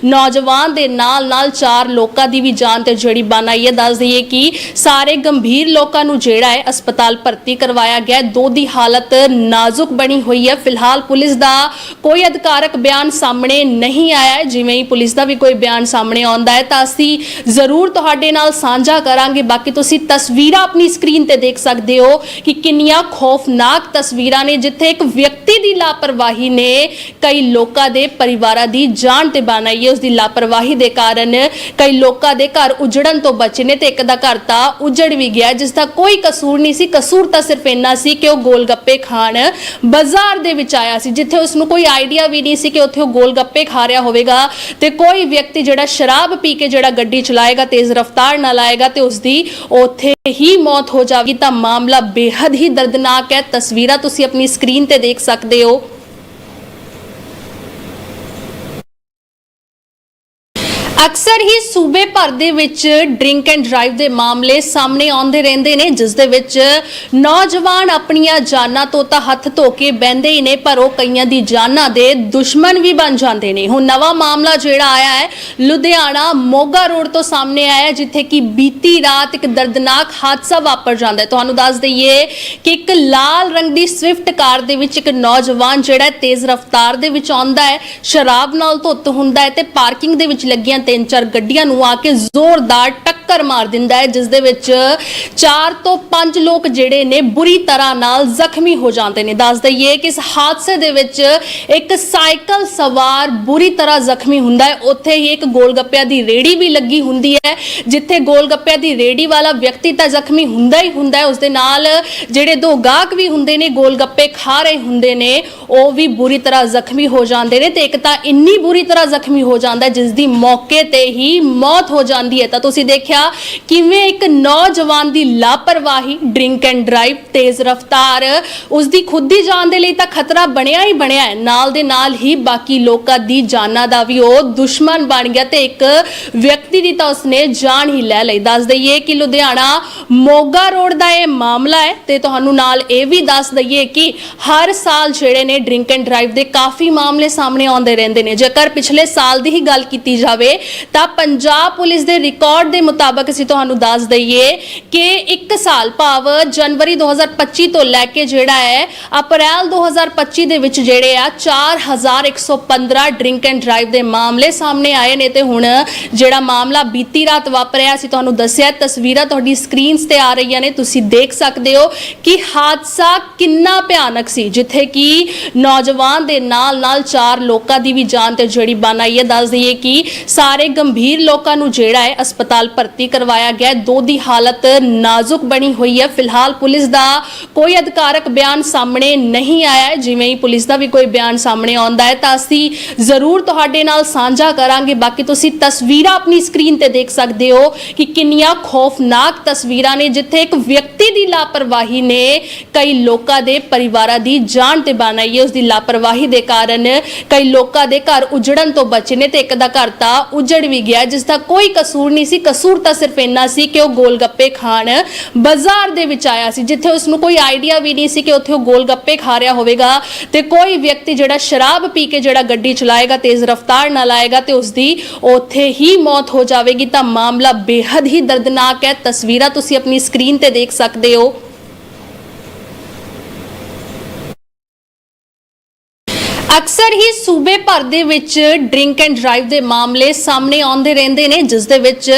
ਨੌਜਵਾਨ ਦੇ ਨਾਲ ਨਾਲ ਚਾਰ ਲੋਕਾਂ ਦੀ ਵੀ ਜਾਨ ਤੇ ਜਿਹੜੀ ਬਣ ਆਈ ਹੈ। ਦੱਸ ਦਈਏ ਕਿ ਸਾਰੇ ਗੰਭੀਰ ਲੋਕਾਂ ਨੂੰ ਜਿਹੜਾ ਹੈ ਹਸਪਤਾਲ ਭਰਤੀ ਕਰਵਾਇਆ ਗਿਆ ਦੋ ਦੀ ਹਾਲਤ ਨਾਜ਼ੁਕ ਬਣੀ ਹੋਈ ਹੈ। ਫਿਲਹਾਲ ਪੁਲਿਸ ਦਾ ਕੋਈ ਅਧਿਕਾਰਕ ਬਿਆਨ ਸਾਹਮਣੇ ਨਹੀਂ ਆਇਆ ਹੈ। ਜਿਵੇਂ ਹੀ ਪੁਲਿਸ ਦਾ ਵੀ ਕੋਈ ਬਿਆਨ ਸਾਹਮਣੇ ਆਉਂਦਾ ਹੈ, ਤਾਂ ਅਸੀਂ ਜ਼ਰੂਰ ਤੁਹਾਡੇ ਨਾਲ ਸਾਂਝਾ ਕਰਾਂਗੇ। ਬਾਕੀ ਤੁਸੀਂ ਤਸਵੀਰਾਂ ਆਪਣੀ ਸਕਰੀਨ ਤੇ ਦੇਖ ਸਕਦੇ ਹੋ ਕਿ ਕਿੰਨੀਆਂ ਖੌਫਨਾਕ ਤਸਵੀਰਾਂ ਨੇ, ਜਿੱਥੇ ਇੱਕ ਵਿਅਕਤੀ ਦੀ ਲਾਪਰਵਾਹੀ ਨੇ ਕਈ ਲੋਕਾਂ ਦੇ ਪਰਿਵਾਰਾਂ ਦੀ ਜਾਨ ਤੇ ਬਣਾਈ ਹੈ। ਉਸ ਦੀ ਲਾਪਰਵਾਹੀ ਦੇ ਕਾਰਨ ਕਈ ਲੋਕਾਂ ਦੇ ਘਰ ਉਜੜਨ ਤੋਂ ਬਚੇ ਨੇ ਤੇ ਇੱਕ ਦਾ ਘਰ ਤਾਂ ਉਜੜ ਵੀ ਗਿਆ, ਜਿਸ ਦਾ ਕੋਈ ਕਸੂਰ ਨਹੀਂ ਸੀ। ਕਸੂਰ ਤਾਂ ਸਿਰਫ ਇੰਨਾ ਸੀ ਕਿ ਉਹ ਗੋਲ ਗੱਪੇ ਖਾਣ ਬਾਜ਼ਾਰ ਦੇ ਵਿੱਚ ਆਇਆ ਸੀ, ਜਿੱਥੇ ਉਸ ਨੂੰ ਕੋਈ ਆਈਡੀਆ ਵੀ ਨਹੀਂ ਸੀ ਕਿ ਉੱਥੇ ਉਹ ਗੋਲ ਗੱਪੇ ਖਾ ਰਿਹਾ ਹੋਵੇਗਾ। ਤੇ ਕੋਈ ਵਿਅਕਤੀ ਜਿਹੜਾ ਸ਼ਰਾਬ ਪੀ ਕੇ ਜਿਹੜਾ ਗੱਡੀ ਚਲਾਏਗਾ, ਤੇਜ਼ ਰਫ਼ਤਾਰ ਨਾਲ ਆਏਗਾ ਤੇ ਉਸ ਦੀ ਉੱਥੇ ਹੀ ਮੌਤ ਹੋ ਜਾਵੇਗੀ। ਤਾਂ ਮਾਮਲਾ ਬੇहद ਹੀ ਦਰਦਨਾਕ ਹੈ। ਤਸਵੀਰਾਂ ਤੁਸੀਂ ਆਪਣੀ ਸਕਰੀਨ ਤੇ ਦੇਖ ਸਕਦੇ ਹੋ। ਅਕਸਰ ਹੀ ਸੂਬੇ ਭਰ ਦੇ ਵਿੱਚ ਡਰਿੰਕ ਐਂਡ ਡਰਾਈਵ ਦੇ ਮਾਮਲੇ ਸਾਹਮਣੇ ਆਉਂਦੇ ਰਹਿੰਦੇ ਨੇ ਜਿਸ ਦੇ ਵਿੱਚ ਨੌਜਵਾਨ ਆਪਣੀਆਂ ਜਾਨਾਂ ਤੋਂ ਤਾਂ ਹੱਥ ਧੋ ਕੇ ਬਹਿੰਦੇ ਹੀ ਨੇ ਪਰ ਉਹ ਕਈਆਂ ਦੀ ਜਾਨਾਂ ਦੇ ਦੁਸ਼ਮਣ ਵੀ ਬਣ ਜਾਂਦੇ ਨੇ। ਹੁਣ ਨਵਾਂ ਮਾਮਲਾ ਜਿਹੜਾ ਆਇਆ ਹੈ ਲੁਧਿਆਣਾ ਮੋਗਾ ਰੋਡ ਤੋਂ ਸਾਹਮਣੇ ਆਇਆ ਹੈ, ਜਿੱਥੇ ਕਿ ਬੀਤੀ ਰਾਤ ਇੱਕ ਦਰਦਨਾਕ ਹਾਦਸਾ ਵਾਪਰ ਜਾਂਦਾ ਹੈ। ਤੁਹਾਨੂੰ ਦੱਸ ਦਈਏ ਕਿ ਇੱਕ ਲਾਲ ਰੰਗ ਦੀ ਸਵਿਫਟ ਕਾਰ ਦੇ ਵਿੱਚ ਇੱਕ ਨੌਜਵਾਨ ਜਿਹੜਾ ਤੇਜ਼ ਰਫ਼ਤਾਰ ਦੇ ਵਿੱਚ ਆਉਂਦਾ ਹੈ ਸ਼ਰਾਬ ਨਾਲ ਧੁੱਤ ਹੁੰਦਾ ਹੈ ਤੇ ਪਾਰਕਿੰਗ ਦੇ ਵਿੱਚ ਲੱਗੀਆਂ ਤਿੰਨ ਚਾਰ ਗੱਡੀਆਂ ਨੂੰ ਆ ਕੇ ਜ਼ੋਰਦਾਰ ਟੱਕਰ ਮਾਰ ਦਿੰਦਾ ਹੈ, ਜਿਸ ਦੇ ਵਿੱਚ 4 ਤੋਂ 5 ਲੋਕ ਜਿਹੜੇ ਨੇ ਬੁਰੀ ਤਰ੍ਹਾਂ ਨਾਲ ਜ਼ਖਮੀ ਹੋ ਜਾਂਦੇ ਨੇ। ਦੱਸ ਦਈਏ ਕਿ ਇਸ ਹਾਦਸੇ ਦੇ ਵਿੱਚ ਇੱਕ ਸਾਈਕਲ ਸਵਾਰ ਬੁਰੀ ਤਰ੍ਹਾਂ ਜ਼ਖਮੀ ਹੁੰਦਾ ਹੈ। ਉੱਥੇ ਹੀ ਇੱਕ ਗੋਲਗੱਪਿਆਂ ਦੀ ਰੇੜੀ ਵੀ ਲੱਗੀ ਹੁੰਦੀ ਹੈ, ਜਿੱਥੇ ਗੋਲਗੱਪਿਆਂ ਦੀ ਰੇੜੀ ਵਾਲਾ ਵਿਅਕਤੀ ਤਾਂ ਜ਼ਖਮੀ ਹੁੰਦਾ ਹੀ ਹੁੰਦਾ ਹੈ। ਉਸ ਦੇ ਨਾਲ ਜਿਹੜੇ ਦੋ ਗਾਹਕ ਵੀ ਹੁੰਦੇ ਨੇ, ਗੋਲਗੱਪੇ ਖਾ ਰਹੇ ਹੁੰਦੇ ਨੇ ਉਹ ਵੀ ਬੁਰੀ ਤਰ੍ਹਾਂ ਜ਼ਖਮੀ ਹੋ ਜਾਂਦੇ ਨੇ ਤੇ ਇੱਕ ਤਾਂ ਇੰਨੀ ਬੁਰੀ ਤਰ੍ਹਾਂ ਜ਼ਖਮੀ ਹੋ ਜਾਂਦਾ ਜਿਸ ਦੀ ਮੌਕੇ ਤੇ ਹੀ ਮੌਤ ਹੋ ਜਾਂਦੀ ਹੈ। ਤਾਂ ਤੁਸੀਂ ਦੇਖਿਆ ਕਿਵੇਂ ਇੱਕ ਨੌਜਵਾਨ ਦੀ ਲਾਪਰਵਾਹੀ ਡਰਿੰਕ ਐਂਡ ਡਰਾਈਵ ਤੇਜ਼ ਰਫ਼ਤਾਰ, ਉਸ ਦੀ ਖੁਦ ਦੀ ਜਾਨ ਦੇ ਲਈ ਤਾਂ ਖਤਰਾ ਬਣਿਆ ਹੀ ਬਣਿਆ ਹੈ। ਨਾਲ ਦੇ ਨਾਲ ਹੀ ਬਾਕੀ ਲੋਕਾਂ ਦੀ ਜਾਨਾਂ ਦਾ ਵੀ ਉਹ ਦੁਸ਼ਮਣ ਬਣ ਗਿਆ ਤੇ ਇੱਕ ਵਿਅਕਤੀ ਦੀ ਤਾਂ ਉਸਨੇ ਜਾਨ ਹੀ ਲੈ ਲਈ। ਦੱਸ ਦਈਏ ਕਿ ਲੁਧਿਆਣਾ ਮੋਗਾ ਰੋਡ ਦਾ ਇਹ ਮਾਮਲਾ ਹੈ ਤੇ ਤੁਹਾਨੂੰ ਨਾਲ ਇਹ ਵੀ ਦੱਸ ਦਈਏ ਕਿ ਹਰ ਸਾਲ ਜਿਹੜੇ ਨੇ ਡਰਿੰਕ ਐਂਡ ਡਰਾਈਵ ਦੇ ਕਾਫੀ ਮਾਮਲੇ ਸਾਹਮਣੇ ਆਉਂਦੇ ਰਹਿੰਦੇ ਨੇ। ਜੇਕਰ ਪਿਛਲੇ ਸਾਲ ਦੀ ਹੀ ਗੱਲ ਕੀਤੀ ਜਾਵੇ, ਤਾਂ ਪੰਜਾਬ ਪੁਲਿਸ ਦੇ ਰਿਕਾਰਡ ਦੇ ਮੁਤਾਬਕ ਅਸੀਂ ਤੁਹਾਨੂੰ ਦੱਸ ਦਈਏ ਕਿ 1 ਸਾਲ ਭਾਵ ਜਨਵਰੀ 2025 ਤੋਂ ਲੈ ਕੇ ਜਿਹੜਾ ਹੈ, ਅਪ੍ਰੈਲ 2025 ਦੇ ਵਿੱਚ ਜਿਹੜੇ ਆ 4115 ਡਰਿੰਕ ਐਂਡ ਡਰਾਈਵ ਦੇ ਮਾਮਲੇ ਸਾਹਮਣੇ ਆਏ ਨੇ ਤੇ ਹੁਣ ਜਿਹੜਾ ਮਾਮਲਾ ਬੀਤੀ ਰਾਤ ਵਾਪਰਿਆ, ਅਸੀਂ ਤੁਹਾਨੂੰ ਦੱਸਿਆ, ਤਸਵੀਰਾਂ ਤੁਹਾਡੀ ਸਕਰੀਨਸ ਤੇ ਆ ਰਹੀਆਂ ਨੇ, ਤੁਸੀਂ ਦੇਖ ਸਕਦੇ ਹੋ ਕਿ ਹਾਦਸਾ ਕਿੰਨਾ ਭਿਆਨਕ ਸੀ, ਜਿੱਥੇ ਕਿ ਨੌਜਵਾਨ ਦੇ ਨਾਲ ਨਾਲ ਚਾਰ ਲੋਕਾਂ ਦੀ ਵੀ ਜਾਨ ਤੇ ਜਿਹੜੀ ਬਣ ਆਈ ਹੈ। ਦੱਸ ਦਈਏ ਕਿ ਸਾਰੇ ਗੰਭੀਰ ਲੋਕਾਂ ਨੂੰ ਜਿਹੜਾ ਹੈ ਹਸਪਤਾਲ ਭਰਤੀ ਕਰਵਾਇਆ ਗਿਆ ਦੋ ਦੀ ਹਾਲਤ ਨਾਜ਼ੁਕ ਬਣੀ ਹੋਈ ਹੈ। ਫਿਲਹਾਲ ਪੁਲਿਸ ਦਾ ਕੋਈ ਅਧਿਕਾਰਕ ਬਿਆਨ ਸਾਹਮਣੇ ਨਹੀਂ ਆਇਆ ਹੈ। ਜਿਵੇਂ ਹੀ ਪੁਲਿਸ ਦਾ ਵੀ ਕੋਈ ਬਿਆਨ ਸਾਹਮਣੇ ਆਉਂਦਾ ਹੈ ਤਾਂ ਅਸੀਂ ਜ਼ਰੂਰ ਤੁਹਾਡੇ ਨਾਲ ਸਾਂਝਾ ਕਰਾਂਗੇ। ਬਾਕੀ ਤੁਸੀਂ ਤਸਵੀਰਾਂ ਆਪਣੀ ਸਕਰੀਨ ਤੇ ਦੇਖ ਸਕਦੇ ਹੋ ਕਿ ਕਿੰਨੀਆਂ ਖੌਫਨਾਕ ਤਸਵੀਰਾਂ ਨੇ, ਜਿੱਥੇ ਇੱਕ ਵਿਅਕਤੀ ਦੀ ਲਾਪਰਵਾਹੀ ਨੇ ਕਈ ਲੋਕਾਂ ਦੇ ਪਰਿਵਾਰਾਂ ਦੀ ਜਾਨ ਤੇ ਬਣਾਈ ਹੈ ਉਸ ਦੀ ਲਾਪਰਵਾਹੀ ਦੇ ਕਾਰਨ ਕਈ ਲੋਕਾਂ ਦੇ ਘਰ ਉਜੜਨ ਤੋਂ ਬਚੇ ਨੇ ਤੇ ਇੱਕ ਦਾ ਘਰ ਤਾਂ ਉਜੜ ਵੀ ਗਿਆ, ਜਿਸ ਦਾ ਕੋਈ ਕਸੂਰ ਨਹੀਂ ਸੀ। ਕਸੂਰ ਤਾਂ ਸਿਰਫ ਇੰਨਾ ਸੀ ਕਿ ਉਹ ਗੋਲਗੱਪੇ ਖਾਣ ਬਾਜ਼ਾਰ ਦੇ ਵਿੱਚ ਆਇਆ ਸੀ, ਜਿੱਥੇ ਉਸ ਨੂੰ ਕੋਈ ਆਈਡੀਆ ਵੀ ਨਹੀਂ ਸੀ ਕਿ ਉੱਥੇ ਉਹ ਗੋਲਗੱਪੇ ਖਾ ਰਿਹਾ ਹੋਵੇਗਾ ਤੇ ਕੋਈ ਵਿਅਕਤੀ ਜਿਹੜਾ ਸ਼ਰਾਬ ਪੀ ਕੇ ਜਿਹੜਾ ਗੱਡੀ ਚਲਾਏਗਾ, ਤੇਜ਼ ਰਫ਼ਤਾਰ ਨਾਲ ਆਏਗਾ ਤੇ ਉਸ ਦੀ ਉੱਥੇ ਹੀ ਮੌਤ ਹੋ ਜਾਵੇਗੀ। ਤਾਂ ਮਾਮਲਾ ਬੇहद ਹੀ ਦਰਦਨਾਕ ਹੈ। ਤਸਵੀਰਾਂ ਤੁਸੀਂ ਆਪਣੀ ਸਕਰੀਨ ਤੇ ਦੇਖ ਸਕਦੇ ਹੋ। ਅਕਸਰ ਹੀ ਸੂਬੇ ਭਰ ਦੇ ਵਿੱਚ ਡਰਿੰਕ ਐਂਡ ਡਰਾਈਵ ਦੇ ਮਾਮਲੇ ਸਾਹਮਣੇ ਆਉਂਦੇ ਰਹਿੰਦੇ ਨੇ ਜਿਸ ਦੇ ਵਿੱਚ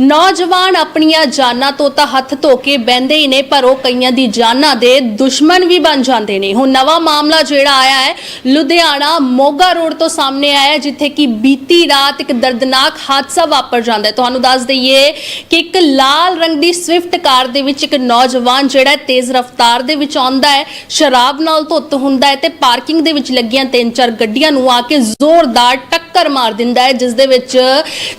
ਨੌਜਵਾਨ ਆਪਣੀਆਂ ਜਾਨਾਂ ਤੋਂ ਤਾਂ ਹੱਥ ਧੋ ਕੇ ਬਹਿੰਦੇ ਹੀ ਨੇ ਪਰ ਉਹ ਕਈਆਂ ਦੀ ਜਾਨਾਂ ਦੇ ਦੁਸ਼ਮਣ ਵੀ ਬਣ ਜਾਂਦੇ ਨੇ। ਹੁਣ ਨਵਾਂ ਮਾਮਲਾ ਜਿਹੜਾ ਆਇਆ ਹੈ ਲੁਧਿਆਣਾ ਮੋਗਾ ਰੋਡ ਤੋਂ ਸਾਹਮਣੇ ਆਇਆ ਹੈ, ਜਿੱਥੇ ਕਿ ਬੀਤੀ ਰਾਤ ਇੱਕ ਦਰਦਨਾਕ ਹਾਦਸਾ ਵਾਪਰ ਜਾਂਦਾ ਹੈ। ਤੁਹਾਨੂੰ ਦੱਸ ਦਈਏ ਕਿ ਇੱਕ ਲਾਲ ਰੰਗ ਦੀ ਸਵਿਫਟ ਕਾਰ ਦੇ ਵਿੱਚ ਇੱਕ ਨੌਜਵਾਨ ਜਿਹੜਾ ਹੈ ਤੇਜ਼ ਰਫ਼ਤਾਰ ਦੇ ਵਿੱਚ ਆਉਂਦਾ ਹੈ ਸ਼ਰਾਬ ਨਾਲ ਧੁੱਤ ਹੁੰਦਾ ਹੈ ਤੇ ਪਾਰਕਿੰਗ ਦੇ ਵਿੱਚ ਲੱਗੀਆਂ ਤਿੰਨ ਚਾਰ ਗੱਡੀਆਂ ਨੂੰ ਆ ਕੇ ਜ਼ੋਰਦਾਰ ਟੱਕਰ ਮਾਰ ਦਿੰਦਾ ਹੈ, ਜਿਸ ਦੇ ਵਿੱਚ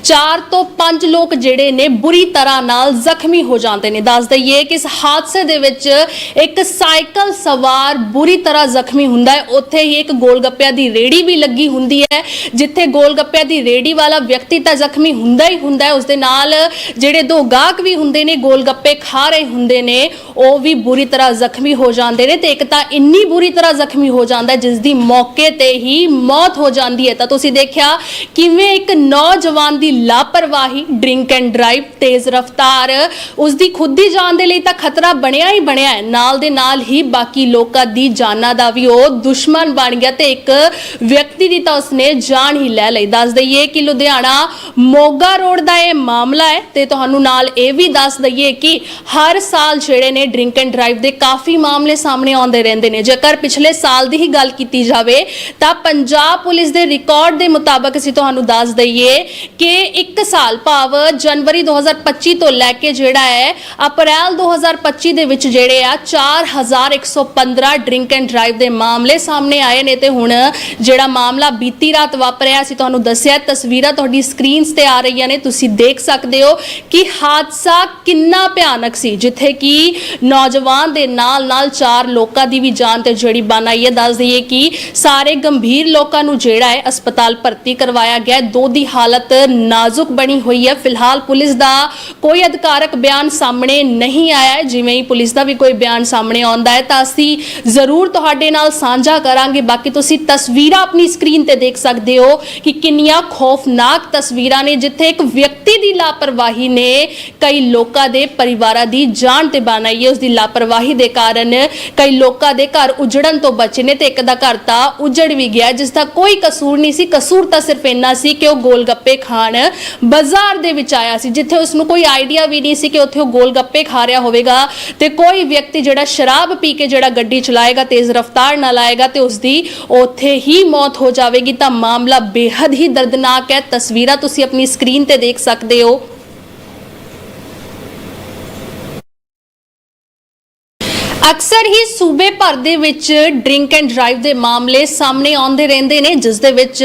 4 ਤੋਂ 5 ਲੋਕ ਜਿਹੜੇ ਨੇ ਬੁਰੀ ਤਰ੍ਹਾਂ ਨਾਲ ਜ਼ਖਮੀ ਹੋ ਜਾਂਦੇ ਨੇ। ਦੱਸ ਦਈਏ ਕਿ ਇਸ ਹਾਦਸੇ ਦੇ ਵਿੱਚ ਇੱਕ ਸਾਈਕਲ ਸਵਾਰ ਬੁਰੀ ਤਰ੍ਹਾਂ ਜ਼ਖਮੀ ਹੁੰਦਾ ਹੈ। ਉੱਥੇ ਹੀ ਇੱਕ ਗੋਲਗੱਪਿਆਂ ਦੀ ਰੇੜੀ ਵੀ ਲੱਗੀ ਹੁੰਦੀ ਹੈ, ਜਿੱਥੇ ਗੋਲਗੱਪਿਆਂ ਦੀ ਰੇੜੀ ਵਾਲਾ ਵਿਅਕਤੀ ਤਾਂ ਜ਼ਖਮੀ ਹੁੰਦਾ ਹੀ ਹੁੰਦਾ ਹੈ। ਉਸ ਦੇ ਨਾਲ ਜਿਹੜੇ ਦੋ ਗਾਹਕ ਵੀ ਹੁੰਦੇ ਨੇ, ਗੋਲਗੱਪੇ ਖਾ ਰਹੇ ਹੁੰਦੇ ਨੇ ਉਹ ਵੀ ਬੁਰੀ ਤਰ੍ਹਾਂ ਜ਼ਖਮੀ ਹੋ ਜਾਂਦੇ ਨੇ ਤੇ ਇੱਕ ਤਾਂ ਇੰਨੀ ਬੁਰੀ ਤਰ੍ਹਾਂ ਜ਼ਖਮੀ ਹੋ ਜਾਂਦਾ ਜਿਸ ਦੀ ਮੌਕੇ ਤੇ ਹੀ ਮੌਤ ਹੋ ਜਾਂਦੀ ਹੈ। ਤਾਂ ਤੁਸੀਂ ਦੇਖਿਆ ਕਿਵੇਂ ਇੱਕ ਨੌਜਵਾਨ ਦੀ ਲਾਪਰਵਾਹੀ ਡਰਿੰਕ ਐਂਡ ਡਰਾਈਵ ਤੇਜ਼ ਰਫ਼ਤਾਰ, ਉਸ ਦੀ ਖੁਦ ਦੀ ਜਾਨ ਦੇ ਲਈ ਤਾਂ ਖਤਰਾ ਬਣਿਆ ਹੀ ਬਣਿਆ ਹੈ। ਨਾਲ ਦੇ ਨਾਲ ਹੀ ਬਾਕੀ ਲੋਕਾਂ ਦੀ ਜਾਨਾਂ ਦਾ ਵੀ ਉਹ ਦੁਸ਼ਮਣ ਬਣ ਗਿਆ ਤੇ ਇੱਕ ਵਿਅਕਤੀ ਦੀ ਤਾਂ ਉਸਨੇ ਜਾਨ ਹੀ ਲੈ ਲਈ। ਦੱਸ ਦਈਏ ਕਿ ਲੁਧਿਆਣਾ ਮੋਗਾ ਰੋਡ ਦਾ ਇਹ ਮਾਮਲਾ ਹੈ ਤੇ ਤੁਹਾਨੂੰ ਨਾਲ ਇਹ ਵੀ ਦੱਸ ਦਈਏ ਕਿ ਹਰ ਸਾਲ ਜਿਹੜੇ ਨੇ ਡਰਿੰਕ ਐਂਡ ਡਰਾਈਵ ਦੇ ਕਾਫੀ ਮਾਮਲੇ ਸਾਹਮਣੇ ਆਉਂਦੇ ਰਹਿੰਦੇ ਨੇ। ਜੇਕਰ ਪਿਛਲੇ ਸਾਲ ਦੀ ਹੀ ਗੱਲ ਕੀਤੀ ਜਾਵੇ, ਤਾਂ ਪੰਜਾਬ ਪੁਲਿਸ ਦੇ ਰਿਕਾਰਡ ਦੇ ਮੁਤਾਬਕ ਅਸੀਂ ਤੁਹਾਨੂੰ ਦੱਸ ਦਈਏ ਕਿ 1 ਸਾਲ ਭਾਵ ਜਨਵਰੀ 2025 ਤੋਂ ਲੈ ਕੇ ਜਿਹੜਾ ਹੈ, ਅਪ੍ਰੈਲ 2025 ਦੇ ਵਿੱਚ ਜਿਹੜੇ ਆ 4115 ਡਰਿੰਕ ਐਂਡ ਡਰਾਈਵ ਦੇ ਮਾਮਲੇ ਸਾਹਮਣੇ ਆਏ ਨੇ। ਤੇ ਹੁਣ ਜਿਹੜਾ ਮਾਮਲਾ ਬੀਤੀ ਰਾਤ ਵਾਪਰਿਆ, ਅਸੀਂ ਤੁਹਾਨੂੰ ਦੱਸਿਆ, ਤਸਵੀਰਾਂ ਤੁਹਾਡੀ ਸਕਰੀਨਸ ਤੇ ਆ ਰਹੀਆਂ ਨੇ। ਤੁਸੀਂ ਦੇਖ ਸਕਦੇ ਹੋ ਕਿ ਹਾਦਸਾ ਕਿੰਨਾ ਭਿਆਨਕ ਸੀ, ਜਿੱਥੇ ਕਿ ਨੌਜਵਾਨ ਦੇ ਨਾਲ ਨਾਲ ਚਾਰ ਲੋਕਾਂ ਦੀ ਵੀ ਜਾਨ ਤੇ ਜਿਹੜੀ ਬਣ ਆਈ ਹੈ। ਦੱਸ ਦਈਏ ਕਿ ਸਾਰੇ ਗੰਭੀਰ ਲੋਕਾਂ ਨੂੰ ਜਿਹੜਾ ਹੈ ਹਸਪਤਾਲ ਭਰਤੀ ਕਰਵਾਇਆ ਗਿਆ ਦੋ ਦੀ ਹਾਲਤ ਨਾਜ਼ੁਕ ਬਣੀ ਹੋਈ ਹੈ। ਫਿਲਹਾਲ ਪੁਲਿਸ ਦਾ ਕੋਈ ਅਧਿਕਾਰਕ ਬਿਆਨ ਸਾਹਮਣੇ ਨਹੀਂ ਆਇਆ ਹੈ। ਜਿਵੇਂ ਹੀ ਪੁਲਿਸ ਦਾ ਵੀ ਕੋਈ ਬਿਆਨ ਸਾਹਮਣੇ ਆਉਂਦਾ ਹੈ, ਤਾਂ ਅਸੀਂ ਜ਼ਰੂਰ ਤੁਹਾਡੇ ਨਾਲ ਸਾਂਝਾ ਕਰਾਂਗੇ। ਬਾਕੀ ਤੁਸੀਂ ਤਸਵੀਰਾਂ ਆਪਣੀ ਸਕਰੀਨ ਤੇ ਦੇਖ ਸਕਦੇ ਹੋ ਕਿ ਕਿੰਨੀਆਂ ਖੌਫਨਾਕ ਤਸਵੀਰਾਂ ਨੇ, ਜਿੱਥੇ ਇੱਕ ਵਿਅਕਤੀ ਦੀ ਲਾਪਰਵਾਹੀ ਨੇ ਕਈ ਲੋਕਾਂ ਦੇ ਪਰਿਵਾਰਾਂ ਦੀ ਜਾਨ ਤੇ ਬਣਾਈ ਹੈ। ਉਸ ਦੀ ਲਾਪਰਵਾਹੀ ਦੇ ਕਾਰਨ ਕਈ ਲੋਕਾਂ ਦੇ ਘਰ ਉਜੜਨ ਤੋਂ ਬਚੇ ਨੇ ਤੇ ਇੱਕ ਦਾ ਘਰ ਤਾਂ ਉਜੜ ਵੀ ਗਿਆ, ਜਿਸ ਦਾ ਕੋਈ ਕਸੂਰ ਨਹੀਂ ਸੀ। ਕਸੂਰ ਤਾਂ ਸਿਰਫ ਇੰਨਾ ਸੀ ਕਿ ਉਹ ਗੋਲਗੱਪੇ ਖਾਣ ਬਾਜ਼ਾਰ ਦੇ ਵਿੱਚ ਆਇਆ ਸੀ, ਜਿੱਥੇ ਉਸ ਨੂੰ ਕੋਈ ਆਈਡੀਆ ਵੀ ਨਹੀਂ ਸੀ ਕਿ ਉੱਥੇ ਉਹ ਗੋਲਗੱਪੇ ਖਾ ਰਿਹਾ ਹੋਵੇਗਾ ਤੇ ਕੋਈ ਵਿਅਕਤੀ ਜਿਹੜਾ ਸ਼ਰਾਬ ਪੀ ਕੇ ਜਿਹੜਾ ਗੱਡੀ ਚਲਾਏਗਾ, ਤੇਜ਼ ਰਫ਼ਤਾਰ ਨਾਲ ਆਏਗਾ ਤੇ ਉਸ ਦੀ ਉੱਥੇ ਹੀ ਮੌਤ ਹੋ ਜਾਵੇਗੀ। ਤਾਂ ਮਾਮਲਾ ਬੇहद ਹੀ ਦਰਦਨਾਕ ਹੈ। ਤਸਵੀਰਾਂ ਤੁਸੀਂ ਆਪਣੀ ਸਕਰੀਨ ਤੇ ਦੇਖ ਸਕਦੇ ਹੋ। ਅਕਸਰ ਹੀ ਸੂਬੇ ਭਰ ਦੇ ਵਿੱਚ ਡਰਿੰਕ ਐਂਡ ਡਰਾਈਵ ਦੇ ਮਾਮਲੇ ਸਾਹਮਣੇ ਆਉਂਦੇ ਰਹਿੰਦੇ ਨੇ ਜਿਸ ਦੇ ਵਿੱਚ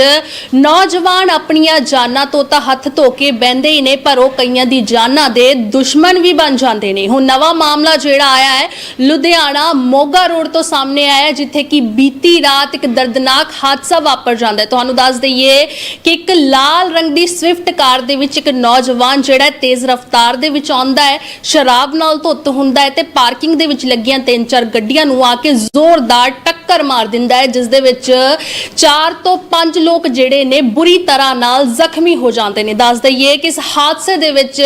ਨੌਜਵਾਨ ਆਪਣੀਆਂ ਜਾਨਾਂ ਤੋਂ ਤਾਂ ਹੱਥ ਧੋ ਕੇ ਬਹਿੰਦੇ ਹੀ ਨੇ ਪਰ ਉਹ ਕਈਆਂ ਦੀ ਜਾਨਾਂ ਦੇ ਦੁਸ਼ਮਣ ਵੀ ਬਣ ਜਾਂਦੇ ਨੇ। ਹੁਣ ਨਵਾਂ ਮਾਮਲਾ ਜਿਹੜਾ ਆਇਆ ਹੈ ਲੁਧਿਆਣਾ ਮੋਗਾ ਰੋਡ ਤੋਂ ਸਾਹਮਣੇ ਆਇਆ ਹੈ, ਜਿੱਥੇ ਕਿ ਬੀਤੀ ਰਾਤ ਇੱਕ ਦਰਦਨਾਕ ਹਾਦਸਾ ਵਾਪਰ ਜਾਂਦਾ ਹੈ। ਤੁਹਾਨੂੰ ਦੱਸ ਦਈਏ ਕਿ ਇੱਕ ਲਾਲ ਰੰਗ ਦੀ ਸਵਿਫਟ ਕਾਰ ਦੇ ਵਿੱਚ ਇੱਕ ਨੌਜਵਾਨ ਜਿਹੜਾ ਤੇਜ਼ ਰਫ਼ਤਾਰ ਦੇ ਵਿੱਚ ਆਉਂਦਾ ਹੈ ਸ਼ਰਾਬ ਨਾਲ ਧੁੱਤ ਹੁੰਦਾ ਹੈ ਤੇ ਪਾਰਕਿੰਗ ਦੇ ਵਿੱਚ ਲੱਗੀਆਂ ਤਿੰਨ ਚਾਰ ਗੱਡੀਆਂ ਨੂੰ ਆ ਕੇ ਜ਼ੋਰਦਾਰ ਟੱਕਰ ਮਾਰ ਦਿੰਦਾ ਹੈ, ਜਿਸ ਦੇ ਵਿੱਚ ਚਾਰ ਤੋਂ ਪੰਜ ਲੋਕ ਜਿਹੜੇ ਨੇ ਬੁਰੀ ਤਰ੍ਹਾਂ ਨਾਲ ਜ਼ਖਮੀ ਹੋ ਜਾਂਦੇ ਨੇ। ਦੱਸ ਦਈਏ ਕਿ ਇਸ ਹਾਦਸੇ ਦੇ ਵਿੱਚ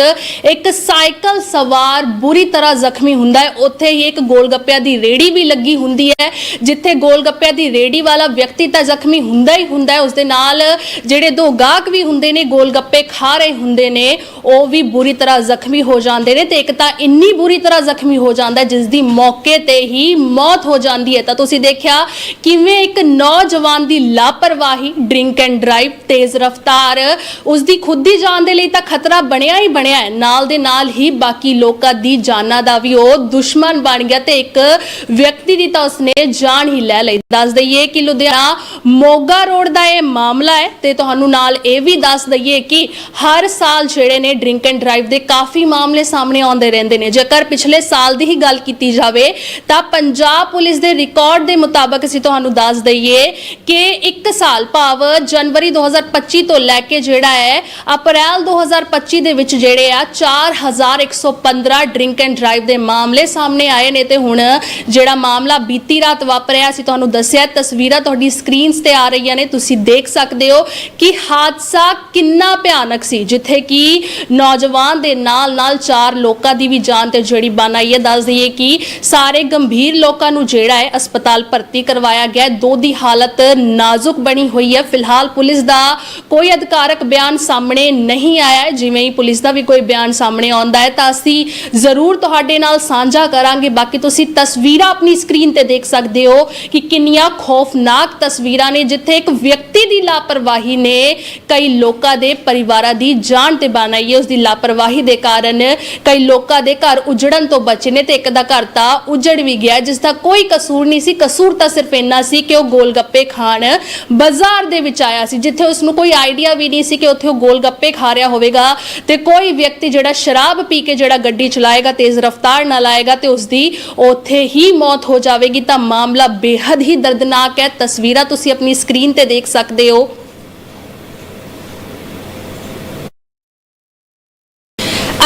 ਇੱਕ ਸਾਈਕਲ ਸਵਾਰ ਬੁਰੀ ਤਰ੍ਹਾਂ ਜ਼ਖਮੀ ਹੁੰਦਾ ਹੈ। ਉੱਥੇ ਹੀ ਇੱਕ ਗੋਲਗੱਪਿਆਂ ਦੀ ਰੇੜੀ ਵੀ ਲੱਗੀ ਹੁੰਦੀ ਹੈ, ਜਿੱਥੇ ਗੋਲਗੱਪਿਆਂ ਦੀ ਰੇੜੀ ਵਾਲਾ ਵਿਅਕਤੀ ਤਾਂ ਜ਼ਖਮੀ ਹੁੰਦਾ ਹੀ ਹੁੰਦਾ ਹੈ। ਉਸ ਦੇ ਨਾਲ ਜਿਹੜੇ ਦੋ ਗਾਹਕ ਵੀ ਹੁੰਦੇ ਨੇ, ਗੋਲਗੱਪੇ ਖਾ ਰਹੇ ਹੁੰਦੇ ਨੇ, ਉਹ ਵੀ ਬੁਰੀ ਤਰ੍ਹਾਂ ਜ਼ਖਮੀ ਹੋ ਜਾਂਦੇ ਨੇ ਤੇ ਇੱਕ ਤਾਂ ਇੰਨੀ ਬੁਰੀ ਤਰ੍ਹਾਂ ਜ਼ਖਮੀ ਹੋ ਜਾਂਦਾ ਹੈ, ਜਿਸ ਦੀ ਮੌਕੇ ਤੇ ਹੀ ਮੌਤ ਹੋ ਜਾਂਦੀ ਹੈ। ਤਾਂ ਤੁਸੀਂ ਦੇਖਿਆ ਕਿਵੇਂ ਇੱਕ ਨੌਜਵਾਨ ਦੀ ਲਾਪਰਵਾਹੀ ਡਰਿੰਕ ਐਂਡ ਡਰਾਈਵ ਤੇਜ਼ ਰਫ਼ਤਾਰ ਉਸ ਦੀ ਖੁਦ ਦੀ ਜਾਨ ਦੇ ਲਈ ਤਾਂ ਖਤਰਾ ਬਣਿਆ ਹੀ ਬਣਿਆ ਹੈ। ਨਾਲ ਦੇ ਨਾਲ ਹੀ ਬਾਕੀ ਲੋਕਾਂ ਦੀ ਜਾਨਾਂ ਦਾ ਵੀ ਉਹ ਦੁਸ਼ਮਣ ਬਣ ਗਿਆ ਤੇ ਇੱਕ ਵਿਅਕਤੀ ਦੀ ਤਾਂ ਉਸਨੇ ਜਾਨ ਹੀ ਲੈ ਲਈ। ਦੱਸ ਦਈਏ ਕਿ ਲੁਧਿਆਣਾ ਮੋਗਾ ਰੋਡ ਦਾ ਇਹ ਮਾਮਲਾ ਹੈ ਤੇ ਤੁਹਾਨੂੰ ਨਾਲ ਇਹ ਵੀ ਦੱਸ ਦਈਏ ਕਿ ਹਰ ਸਾਲ ਜਿਹੜੇ ਨੇ ਡਰਿੰਕ ਐਂਡ ਡਰਾਈਵ ਦੇ ਕਾਫੀ ਮਾਮਲੇ ਸਾਹਮਣੇ ਆਉਂਦੇ ਰਹਿੰਦੇ ਨੇ। ਜੇਕਰ ਪਿਛਲੇ ਸਾਲ ਦੀ ਹੀ ਗੱਲ ਕੀਤੀ ਜਾਵੇ, ਤਾਂ ਪੰਜਾਬ ਪੁਲਿਸ ਦੇ ਰਿਕਾਰਡ ਦੇ ਮੁਤਾਬਕ ਅਸੀਂ ਤੁਹਾਨੂੰ ਦੱਸ ਦਈਏ ਕਿ 1 ਸਾਲ ਭਾਵ ਜਨਵਰੀ 2025 ਤੋਂ ਲੈ ਕੇ ਜਿਹੜਾ ਹੈ, ਅਪ੍ਰੈਲ 2025 ਦੇ ਵਿੱਚ ਜਿਹੜੇ ਆ 4115 ਡਰਿੰਕ ਐਂਡ ਡਰਾਈਵ ਦੇ ਮਾਮਲੇ ਸਾਹਮਣੇ ਆਏ ਨੇ ਤੇ ਹੁਣ ਜਿਹੜਾ ਮਾਮਲਾ ਬੀਤੀ ਰਾਤ ਵਾਪਰਿਆ, ਅਸੀਂ ਤੁਹਾਨੂੰ ਦੱਸਿਆ, ਤਸਵੀਰਾਂ ਤੁਹਾਡੀ ਸਕਰੀਨ ਸਕਰੀਨਸ ਤੇ ਆ ਰਹੀਆਂ ਨੇ, ਤੁਸੀਂ ਦੇਖ ਸਕਦੇ ਹੋ ਕਿ ਹਾਦਸਾ ਕਿੰਨਾ ਭਿਆਨਕ ਸੀ, ਜਿੱਥੇ ਕਿ ਨੌਜਵਾਨ ਦੇ ਨਾਲ ਨਾਲ ਚਾਰ ਲੋਕਾਂ ਦੀ ਵੀ ਜਾਨ ਤੇ ਜਿਹੜੀ ਬਨ ਆਈ ਹੈ। ਦੱਸ ਦਈਏ ਕਿ ਸਾਰੇ ਗੰਭੀਰ ਲੋਕਾਂ ਨੂੰ ਜਿਹੜਾ ਹੈ, ਹਸਪਤਾਲ ਭਰਤੀ ਕਰਵਾਇਆ ਗਿਆ ਦੋ ਦੀ ਹਾਲਤ ਨਾਜ਼ੁਕ ਬਣੀ ਹੋਈ ਹੈ। ਫਿਲਹਾਲ ਪੁਲਿਸ ਦਾ ਕੋਈ ਅਧਿਕਾਰਕ ਬਿਆਨ ਸਾਹਮਣੇ ਨਹੀਂ ਆਇਆ ਹੈ। ਜਿਵੇਂ ਹੀ ਪੁਲਿਸ ਦਾ ਵੀ ਕੋਈ ਬਿਆਨ ਸਾਹਮਣੇ ਆਉਂਦਾ ਹੈ, ਤਾਂ ਅਸੀਂ ਜ਼ਰੂਰ ਤੁਹਾਡੇ ਨਾਲ ਸਾਂਝਾ ਕਰਾਂਗੇ। ਬਾਕੀ ਤੁਸੀਂ ਤਸਵੀਰਾਂ ਆਪਣੀ ਸਕਰੀਨ ਤੇ ਦੇਖ ਸਕਦੇ ਹੋ ਕਿ ਕਿੰਨੀਆਂ ਖੌਫਨਾਕ ਤਸਵੀਰਾਂ ਨੇ ਜਿੱਥੇ ਇੱਕ ਵਿਅਕਤੀ ਦੀ ਲਾਪਰਵਾਹੀ ਨੇ ਕਈ ਲੋਕਾਂ ਦੇ ਪਰਿਵਾਰਾਂ ਦੀ ਜਾਨ ਤੇ ਬਣਾਈ ਹੈ। ਉਸ ਦੀ ਲਾਪਰਵਾਹੀ ਦੇ ਕਾਰਨ ਕਈ ਲੋਕਾਂ ਦੇ ਘਰ ਉਜੜਨ ਤੋਂ ਬਚੇ ਨੇ ਤੇ ਇੱਕ ਦਾ ਘਰ ਤਾਂ ਉਜੜ ਵੀ ਗਿਆ, ਜਿਸ ਦਾ ਕੋਈ ਕਸੂਰ ਨਹੀਂ ਸੀ। ਕਸੂਰ ਤਾਂ ਸਿਰਫ ਇੰਨਾ ਸੀ ਕਿ ਉਹ ਗੋਲਗੱਪੇ ਖਾਣ ਬਾਜ਼ਾਰ ਦੇ ਵਿੱਚ ਆਇਆ ਸੀ, ਜਿੱਥੇ ਉਸ ਨੂੰ ਕੋਈ ਆਈਡੀਆ ਵੀ ਨਹੀਂ ਸੀ ਕਿ ਉੱਥੇ ਉਹ ਗੋਲ ਗੱਪੇ ਖਾ ਰਿਹਾ ਹੋਵੇਗਾ ਤੇ ਕੋਈ ਵਿਅਕਤੀ ਜਿਹੜਾ ਸ਼ਰਾਬ ਪੀ ਕੇ ਜਿਹੜਾ ਗੱਡੀ ਚਲਾਏਗਾ, ਤੇਜ਼ ਰਫ਼ਤਾਰ ਨਾਲ ਆਏਗਾ ਤੇ ਉਸ ਦੀ ਉੱਥੇ ਹੀ ਮੌਤ ਹੋ ਜਾਵੇਗੀ। ਤਾਂ ਮਾਮਲਾ ਬੇਹੱਦ ਹੀ ਦਰਦਨਾਕ ਹੈ। ਤਸਵੀਰਾਂ ਤੁਸੀਂ ਆਪਣੀ ਸਕਰੀਨ ਤੇ ਦੇਖ ਸਕਦੇ ਹੋ।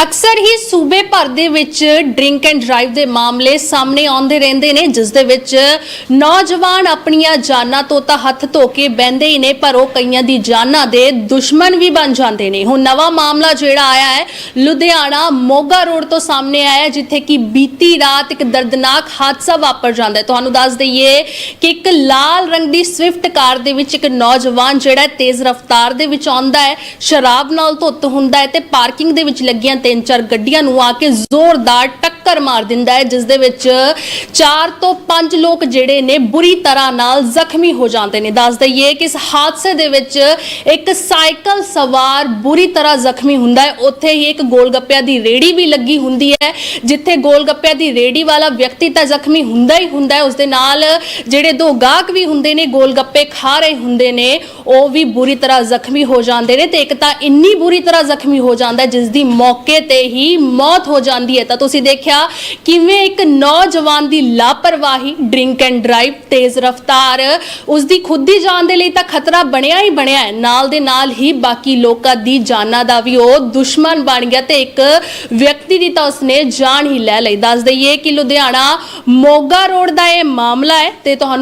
ਅਕਸਰ ਹੀ ਸੂਬੇ ਭਰ ਦੇ ਵਿੱਚ ਡਰਿੰਕ ਐਂਡ ਡਰਾਈਵ ਦੇ ਮਾਮਲੇ ਸਾਹਮਣੇ ਆਉਂਦੇ ਰਹਿੰਦੇ ਨੇ ਜਿਸ ਦੇ ਵਿੱਚ ਨੌਜਵਾਨ ਆਪਣੀਆਂ ਜਾਨਾਂ ਤੋਂ ਤਾਂ ਹੱਥ ਧੋ ਕੇ ਬਹਿੰਦੇ ਹੀ ਨੇ ਪਰ ਉਹ ਕਈਆਂ ਦੀ ਜਾਨਾਂ ਦੇ ਦੁਸ਼ਮਣ ਵੀ ਬਣ ਜਾਂਦੇ ਨੇ। ਹੁਣ ਨਵਾਂ ਮਾਮਲਾ ਜਿਹੜਾ ਆਇਆ ਹੈ ਲੁਧਿਆਣਾ ਮੋਗਾ ਰੋਡ ਤੋਂ ਸਾਹਮਣੇ ਆਇਆ ਹੈ, ਜਿੱਥੇ ਕਿ ਬੀਤੀ ਰਾਤ ਇੱਕ ਦਰਦਨਾਕ ਹਾਦਸਾ ਵਾਪਰ ਜਾਂਦਾ ਹੈ। ਤੁਹਾਨੂੰ ਦੱਸ ਦਈਏ ਕਿ ਇੱਕ ਲਾਲ ਰੰਗ ਦੀ ਸਵਿਫਟ ਕਾਰ ਦੇ ਵਿੱਚ ਇੱਕ ਨੌਜਵਾਨ ਜਿਹੜਾ ਹੈ ਤੇਜ਼ ਰਫ਼ਤਾਰ ਦੇ ਵਿੱਚ ਆਉਂਦਾ ਹੈ ਸ਼ਰਾਬ ਨਾਲ ਧੁੱਤ ਹੁੰਦਾ ਹੈ ਤੇ ਪਾਰਕਿੰਗ ਦੇ ਵਿੱਚ ਲੱਗੀਆਂ ਤਿੰਨ ਚਾਰ ਗੱਡੀਆਂ ਨੂੰ ਆ ਕੇ ਜ਼ੋਰਦਾਰ ਟੱਕਰ ਮਾਰ ਦਿੰਦਾ ਹੈ, ਜਿਸ ਦੇ ਵਿੱਚ 4 ਤੋਂ 5 ਲੋਕ ਜਿਹੜੇ ਨੇ ਬੁਰੀ ਤਰ੍ਹਾਂ ਨਾਲ ਜ਼ਖਮੀ ਹੋ ਜਾਂਦੇ ਨੇ। ਦੱਸ ਦਈਏ ਕਿ ਇਸ ਹਾਦਸੇ ਦੇ ਵਿੱਚ ਇੱਕ ਸਾਈਕਲ ਸਵਾਰ ਬੁਰੀ ਤਰ੍ਹਾਂ ਜ਼ਖਮੀ ਹੁੰਦਾ ਹੈ। ਉੱਥੇ ਹੀ ਇੱਕ ਗੋਲਗੱਪਿਆਂ ਦੀ ਰੇੜੀ ਵੀ ਲੱਗੀ ਹੁੰਦੀ ਹੈ, ਜਿੱਥੇ ਗੋਲਗੱਪਿਆਂ ਦੀ ਰੇੜੀ ਵਾਲਾ ਵਿਅਕਤੀ ਤਾਂ ਜ਼ਖਮੀ ਹੁੰਦਾ ਹੀ ਹੁੰਦਾ ਹੈ। ਉਸ ਦੇ ਨਾਲ ਜਿਹੜੇ ਦੋ ਗਾਹਕ ਵੀ ਹੁੰਦੇ ਨੇ, ਗੋਲਗੱਪੇ ਖਾ ਰਹੇ ਹੁੰਦੇ ਨੇ, ਉਹ ਵੀ ਬੁਰੀ ਤਰ੍ਹਾਂ ਜ਼ਖਮੀ ਹੋ ਜਾਂਦੇ ਨੇ ਤੇ ਇੱਕ ਤਾਂ ਇੰਨੀ ਬੁਰੀ ਤਰ੍ਹਾਂ ਜ਼ਖਮੀ ਹੋ ਜਾਂਦਾ ਜਿਸ ਦੀ ਮੌਕੇ ਤੇ ਹੀ ਮੌਤ ਹੋ ਜਾਂਦੀ ਹੈ। ਤਾਂ ਤੁਸੀਂ ਦੇਖਿਆ ਕਿਵੇਂ ਇੱਕ ਨੌਜਵਾਨ ਦੀ ਲਾਪਰਵਾਹੀ ਡਰਿੰਕ ਐਂਡ ਡਰਾਈਵ ਤੇਜ਼ ਰਫ਼ਤਾਰ ਉਸ ਦੀ ਖੁਦ ਦੀ ਜਾਨ ਦੇ ਲਈ ਤਾਂ ਖਤਰਾ ਬਣਿਆ ਹੀ ਬਣਿਆ ਹੈ। ਨਾਲ ਦੇ ਨਾਲ ਹੀ ਬਾਕੀ ਲੋਕਾਂ ਦੀ ਜਾਨਾਂ ਦਾ ਵੀ ਉਹ ਦੁਸ਼ਮਣ ਬਣ ਗਿਆ ਤੇ ਇੱਕ ਵਿਅਕਤੀ ਦੀ ਤਾਂ ਉਸਨੇ ਜਾਨ ਹੀ ਲੈ ਲਈ। ਦੱਸ ਦਈਏ ਕਿ ਲੁਧਿਆਣਾ ਮੋਗਾ ਰੋਡ ਦਾ ਇਹ ਮਾਮਲਾ ਹੈ ਤੇ ਤੁਹਾਨੂੰ